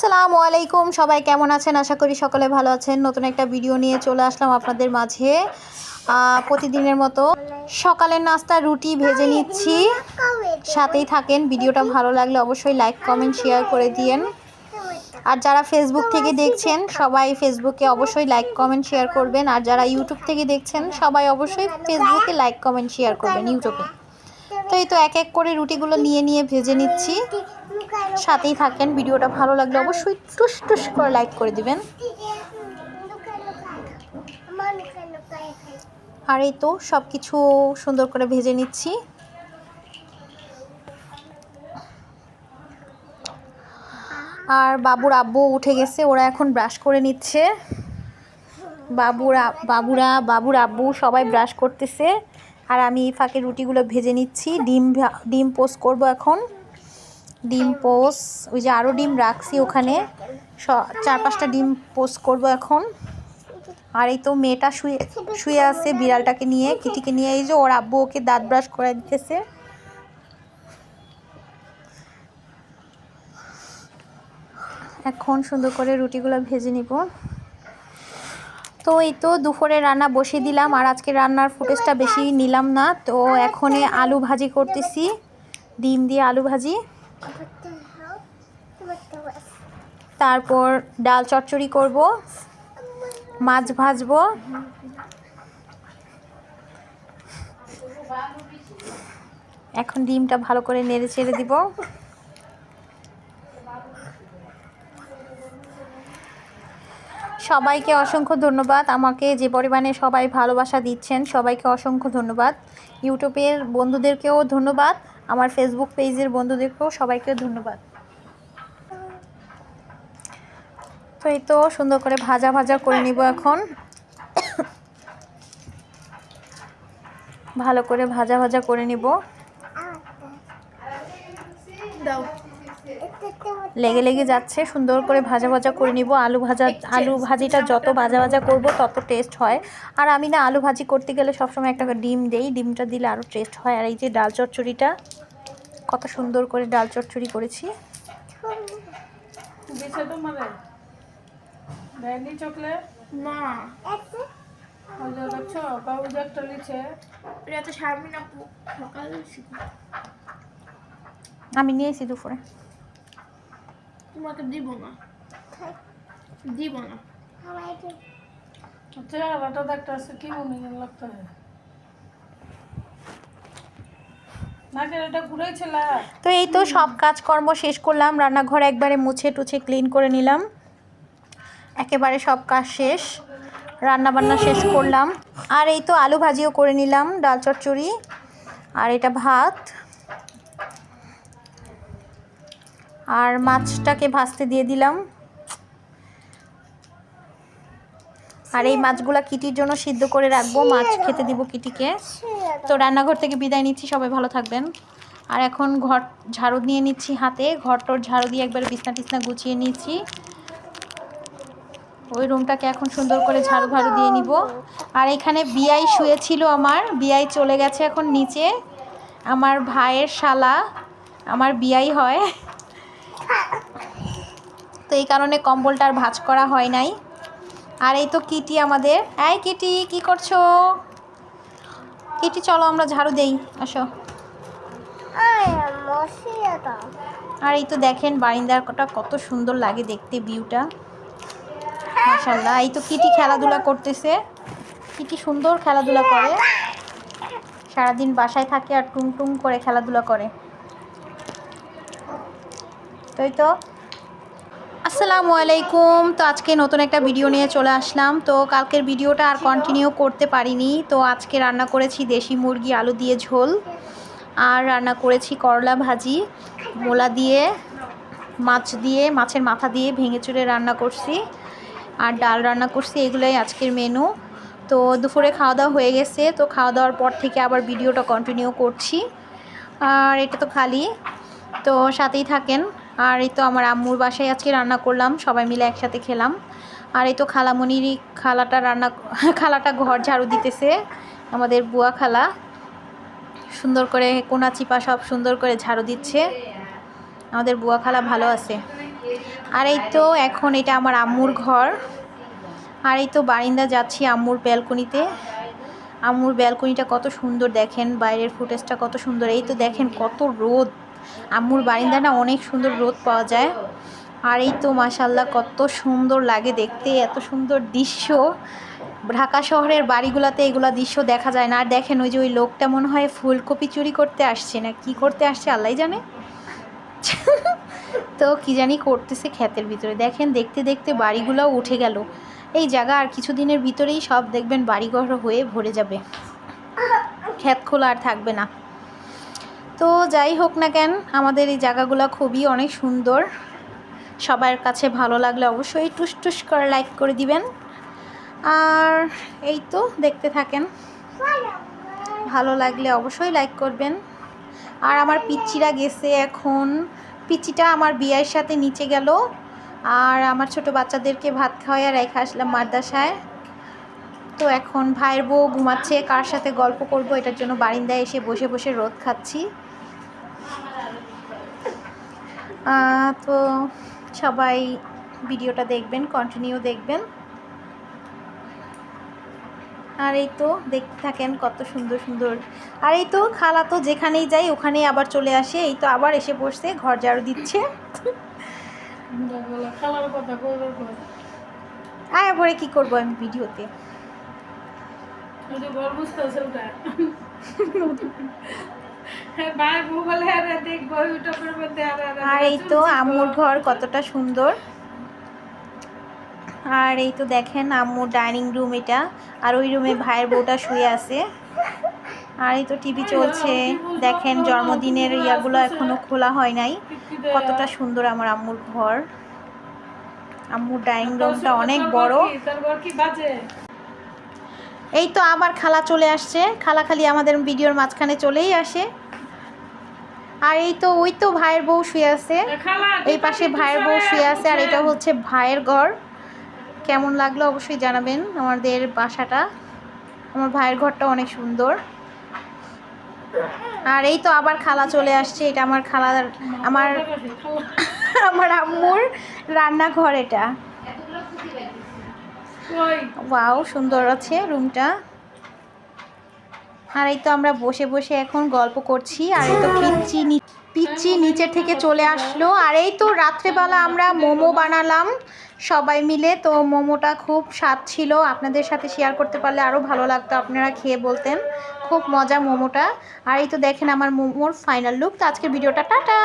আসসালামু আলাইকুম। সবাই কেমন আছেন? আশা করি সকলে ভালো আছেন। নতুন একটা ভিডিও নিয়ে চলে আসলাম আপনাদের মাঝে। প্রতিদিনের মতো সকালের নাস্তা, রুটি ভেজে নিচ্ছি। সাথেই থাকেন। ভিডিওটা ভালো লাগলে অবশ্যই লাইক কমেন্ট শেয়ার করে দিয়েন। আর যারা ফেসবুক থেকে দেখছেন, সবাই ফেসবুকে অবশ্যই লাইক কমেন্ট শেয়ার করবেন। আর যারা ইউটিউব থেকে দেখছেন, সবাই অবশ্যই ফেসবুকে লাইক কমেন্ট শেয়ার করবেন ইউটিউবে তো এই তো এক এক করে রুটিগুলো নিয়ে নিয়ে ভেজে নিচ্ছি। সাথেই থাকেন। ভিডিওটা ভালো লাগলে অবশ্যই টুস টুস করে লাইক করে দিবেন। আর এই তো সব কিছু সুন্দর করে ভেজে নিচ্ছি। আর বাবুর আব্বু উঠে গেছে, ওরা এখন ব্রাশ করে নিচ্ছে। বাবুরা বাবুরা, বাবুর আব্বু সবাই ব্রাশ করতেছে। আর আমি ফাঁকে রুটিগুলো ভেজে নিচ্ছি। ডিম ডিম পোস্ট করব এখন। ডিম পোস্ট ওই যে আরও ডিম রাখছি ওখানে। স- চার পাঁচটা ডিম পোস্ট করব এখন। আর এই তো মেয়েটা শুয়ে শুয়ে আছে বিড়ালটাকে নিয়ে, কিটিকে নিয়ে। এই যে ওর আব্বু ওকে দাঁত ব্রাশ করে দিতেছে। এখন সুন্দর করে রুটিগুলো ভেজে নিব। তো এই তো দুপুরে রান্না বসিয়ে দিলাম, আর আজকে রান্নার ফুটেজটা বেশি নিলাম না। তো এখন আলু ভাজি করতেছি, ডিম দিয়ে আলু ভাজি। তারপর ডাল চচ্চড়ি করব, মাছ ভাজবো। এখন ডিমটা ভালো করে নেড়ে চেড়ে দিব। সবাইকে অসংখ্য ধন্যবাদ। আমাকে যে পরিমাণে সবাই ভালোবাসা দিচ্ছেন, সবাইকে অসংখ্য ধন্যবাদ। ইউটিউবের বন্ধুদেরকেও ধন্যবাদ। আমার ফেসবুক পেজের বন্ধুদেরকেও সবাইকে ধন্যবাদ। তো এই তো সুন্দর করে ভাজা ভাজা করে নিব এখন। ভালো করে ভাজা ভাজা করে নিব। লেগে লেগে যাচ্ছে, সুন্দর করে ভাজা ভাজা করে নিব। আলু ভাজা, আলু ভাজিটা যত ভাজা ভাজা করব তত টেস্ট হয়। আর আমি না আলু ভাজি করতে গেলে সবসময় একটা ডিম দেই, ডিমটা দিলে আরও টেস্ট হয়। আর এই যে ডাল চচ্চড়িটা কত সুন্দর করে ডাল চচ্চড়ি করেছি। চকলেট? না। যে বাবু যে একটা লিছে এটা তো শারমিন আপু সকালে আমি নিয়েছি দুপুরে। তোমাকে দিব না। দিব না। চেহারাটা দেখতে আছে কি মনে লাগতে নাকের এটা ঘুরেছিল তো এই তো সব কাজকর্ম শেষ করলাম, রান্নাঘর একবারে মুছে টুছে ক্লিন করে নিলাম। একেবারে সব কাজ শেষ রান্না বান্না শেষ করলাম। আর এই তো আলু ভাজিও করে নিলাম, ডাল চচ্চড়ি আর এটা ভাত। আর মাছটাকে ভাজতে দিয়ে দিলাম। আর এই মাছগুলা কিটির জন্য সিদ্ধ করে রাখব। মাছ খেতে দিব কিটিকে। তো রান্নাঘর থেকে বিদায় নিচ্ছি, সবাই ভালো থাকবেন। আর এখন ঘর ঝাড়ু নিয়ে নিচ্ছি হাতে। ঘর ঘরটোর ঝাড়ু দিয়ে একবার বিছনা টিছনা গুছিয়ে নিচ্ছি। ওই রুমটাকে এখন সুন্দর করে ঝাড়ু ঝাড়ু দিয়ে নিব। আর এখানে বিয়াই শুয়েছিল আমার। বিয়াই চলে গেছে এখন নিচে। আমার ভাইয়ের শালা, আমার বিয়াই হয়। তো এই কারণে কম্বলটা আর ভাঁজ করা হয় নাই। আর এই তো কিটি আমাদের। এই কিটি কি করছ? কিটি চলো আমরা ঝাড়ু দেই। আসো। আর এই তো দেখেন বারিন্দারটা কত সুন্দর লাগে দেখতে ভিউটা। মাশাল্লাহ এই তো কিটি খেলাধুলা করতেছে। কিটি সুন্দর খেলাধুলা করে। সারাদিন বাসায় থাকে আর টুং টুং করে খেলাধুলা করে। তো এই তো। আসসালামু আলাইকুম। তো আজকে নতুন একটা ভিডিও নিয়ে চলে আসলাম। তো কালকের ভিডিওটা আর কন্টিনিউ করতে পারিনি। তো আজকে রান্না করেছি দেশি মুরগি, আলু দিয়ে ঝোল। আর রান্না করেছি করলা ভাজি, মোলা দিয়ে, মাছ দিয়ে, মাছের মাথা দিয়ে ভেঙে চুড়ে রান্না করছি। আর ডাল রান্না করছি, এগুলোই আজকের মেনু তো দুপুরে খাওয়া দাওয়া হয়ে গেছে। তো খাওয়া দাওয়ার পর থেকে আবার ভিডিওটা কন্টিনিউ করছি। আর এটা তো খালি। তো সাথেই থাকেন। আর এই তো আমার আম্মুর বাসায় আজকে রান্না করলাম, সবাই মিলে একসাথে খেলাম। আর এই তো খালামণির খালাটা রান্না খালাটা ঘর ঝাড়ু দিতেছে, আমাদের বুয়া খালা। সুন্দর করে কোনা চিপা সব সুন্দর করে ঝাড়ু দিচ্ছে। আমাদের বুয়া খালা ভালো আছে। আর এই তো এখন এটা আমার আম্মুর ঘর। আর এই তো বারিন্দা যাচ্ছি আম্মুর ব্যালকনিতে। আম্মুর ব্যালকনিটা কত সুন্দর দেখেন, বাইরের ফুটেজটা কত সুন্দর। এই তো দেখেন কত রোদ। আম্মুর বারিন্দা না অনেক সুন্দর রোদ পাওয়া যায়। আর এই তো মাসাল্লাহ কত সুন্দর লাগে দেখতে, এত সুন্দর দৃশ্য। ঢাকা শহরের বাড়িগুলোতে এগুলো দৃশ্য দেখা যায় না। আর দেখেন ওই যে ওই লোকটা মনে হয় ফুলকপি চুরি করতে আসছে না, কি করতে আসছে আল্লাহ জানে। তো কি জানি করতেছে ক্ষেতের ভিতরে। দেখেন দেখতে দেখতে বাড়িগুলোও উঠে গেল। এই জায়গা আর কিছুদিনের ভিতরেই সব দেখবেন বাড়িঘর হয়ে ভরে যাবে। ক্ষেত খোলা আর থাকবে না। তো যাই হোক না কেন, আমাদের এই জায়গাগুলো খুবই অনেক সুন্দর। সবার কাছে ভালো লাগলে অবশ্যই টুস টুস করে লাইক করে দিবেন। আর এই তো দেখতে থাকেন। ভালো লাগলে অবশ্যই লাইক করবেন। আর আমার পিচ্চিরা গেছে এখন। পিচ্চিটা আমার বিয়ের সাথে নিচে গেল। আর আমার ছোট বাচ্চাদেরকে ভাত খাওয়াইয়া রেখে আসলাম মাদ্রাসায়। তো এখন ভাইয়ের বউ ঘুমাচ্ছে, কার সাথে গল্প করব, এটার জন্য বারিন্দায় এসে বসে বসে রোদ খাচ্ছি। তো সবাই ভিডিওটা দেখবেন কন্টিনিউ দেখবেন। আর এই তো দেখতে থাকেন কত সুন্দর সুন্দর। আর এই তো খালা তো যেখানেই যাই ওখানেই আবার চলে আসে। এই তো আবার এসে বসছে ঘর ঝাড়ু দিচ্ছে। আয়া পরে কি করব আমি ভিডিওতে? ঘর আরে এই তো আম্মুর ঘর কতটা সুন্দর। আর এই তো দেখেন আম্মুর ডাইনিং রুম এটা আর ওই রুমে ভাইয়ের বউটা শুয়ে আছে। আর এই তো টিভি চলছে। দেখেন জন্মদিনের ইয়াগুলো এখনও খোলা হয় নাই। কতটা সুন্দর আমার আম্মুর ঘর। আম্মুর ডাইনিং রুমটা অনেক বড়। এই তো আবার খালা চলে আসছে। খালা খালি আমাদের ভিডিওর মাঝখানে চলেই আসে। আর এই তো ওই তো ভাইয়ের বউ শুয়ে আছে। এই পাশে ভাইয়ের বউ শুয়ে আছে আর এটা হচ্ছে ভাইয়ের ঘর। কেমন লাগল অবশ্যই জানাবেন আমাদের বাসাটা। আমার ভাইয়ের ঘরটা অনেক সুন্দর। আর এই তো আবার খালা চলে আসছে এটা আমার খালার আমার আমার আম্মুর রান্নাঘর এটা। ওয়াও সুন্দর আছে রুমটা। আর এই তো আমরা বসে বসে এখন গল্প করছি, আর এই তো পিচ্ছি পিচ্ছি নিচে থেকে চলে আসলো। আর এই তো রাত্রেবেলা আমরা মোমো বানালাম, সবাই মিলে। তো মোমোটা খুব স্বাদ ছিল, আপনাদের সাথে শেয়ার করতে পারলে আরও ভালো লাগতো আপনারা খেয়ে বলতেন। খুব মজা মোমোটা। আর এই তো দেখেন আমার মোমোর ফাইনাল লুক তো আজকের ভিডিওটা টাটা!